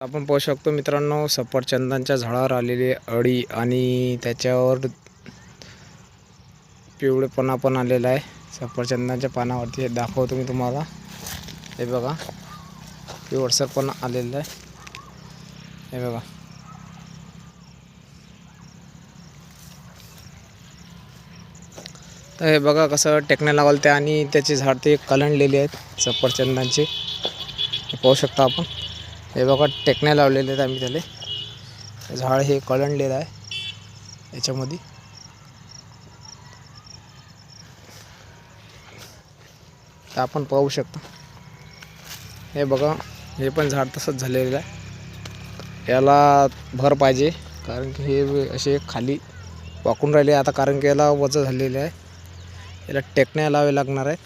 आपण पाहू शकतो मित्रांनो सफरचंदांच्या झाडावर आलेली अळी आणि त्याच्यावर पिवळेपणा पण आलेला आहे. सफरचंदाच्या पानावरती हे दाखवतो मी तुम्हाला. हे बघा पिवळसर पण आलेलं आहे. हे बघा. तर हे बघा कसं टेकण्या लागलं ते आणि त्याचे झाड ते कलंडलेले आहेत सफरचंदांचे. हे पाहू शकता आपण. हे बघा टेकण्या लावलेले आहेत आम्ही त्याला. झाड हे कळणलेलं आहे याच्यामध्ये. आपण पाहू शकतो. हे बघा हे पण झाड तसंच झालेलं आहे. याला भर पाहिजे कारण की हे असे खाली वाकून राहिले. आता कारण की याला वजं झालेले आहे. याला टेकण्या लावे लागणार आहे.